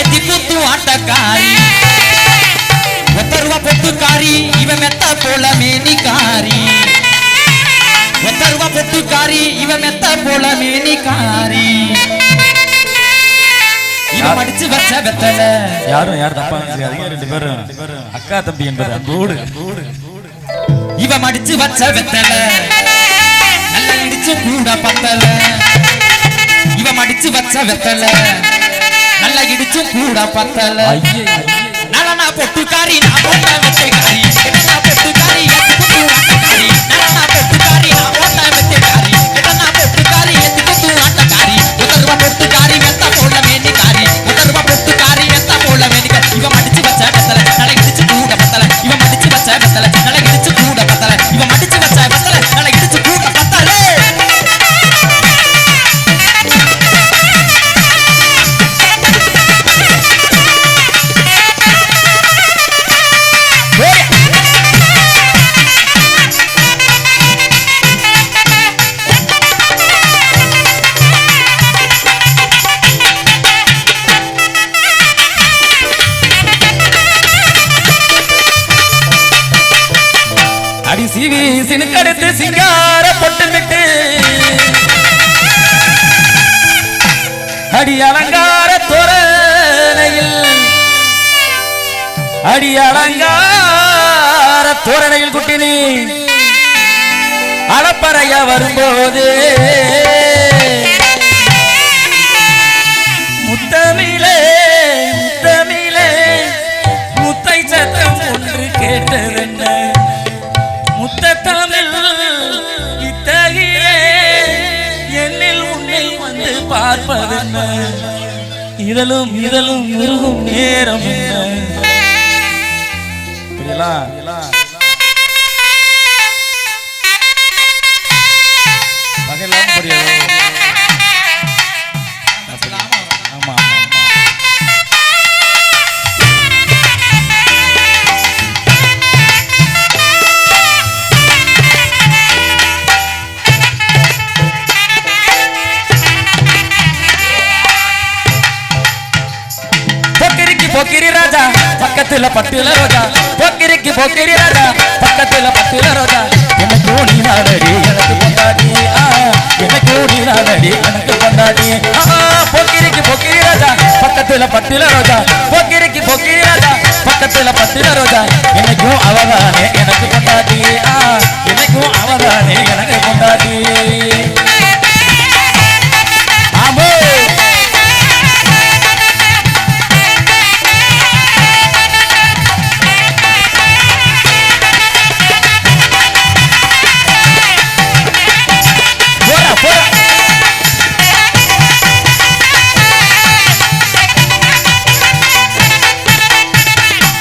எத்தி குத்து ஆட்டக்காரி. ஒத்த ரூபா பொட்டுக்காரி இவன் மெத்த போல மேனிக்காரி. ஒத்த ரூபா பொட்டுக்காரி இவன் மெத்த போல மேனிக்காரி. இவன் மடிச்சு வச்ச வெத்தல. யாரும் யாரும் தப்பா நினைச்சுக்காதீங்க ரெண்டு பேரும். அக்கா தம்பி என்பது அன்போடு இவன் மடிச்சு வச்ச வெத்தல. நல்லா இடிச்சு கூட பத்தல. மடிச்சு வச்ச வெத்தல. நல்லா இடிச்சு கூட பத்தல. நலனா பொட்டுக்காரி நான் அடி கடுத்து சிங்கார பொட்டுமிட்டு அடி அலங்கார தோரணையில். அடி அலங்கார தோரணையில் குட்டினி. அளப்பறைய வரும்போது பார்ப்பதென்ன? இதழும் இதழும் உருகும் நேரம் என்ன? போக்கிரி ராஜா பக்கத்துல பட்டுல ரோஜா. போக்கிரிக்கு போக்கிரி ராஜா பக்கத்துல பட்டுல ரோஜா. எனக்கு நீ நாடடி எனக்கு கொண்டாடி எனக்கு நீ நாடடி எனக்கு கொண்டாடி போக்கிரிக்கு போக்கிரி ராஜா பக்கத்துல பட்டுல ரோஜா. போக்கிரிக்கு போக்கிரி ராஜா பக்கத்துல பட்டுல ரோஜா. எனக்கும் அவதானே எனக்கு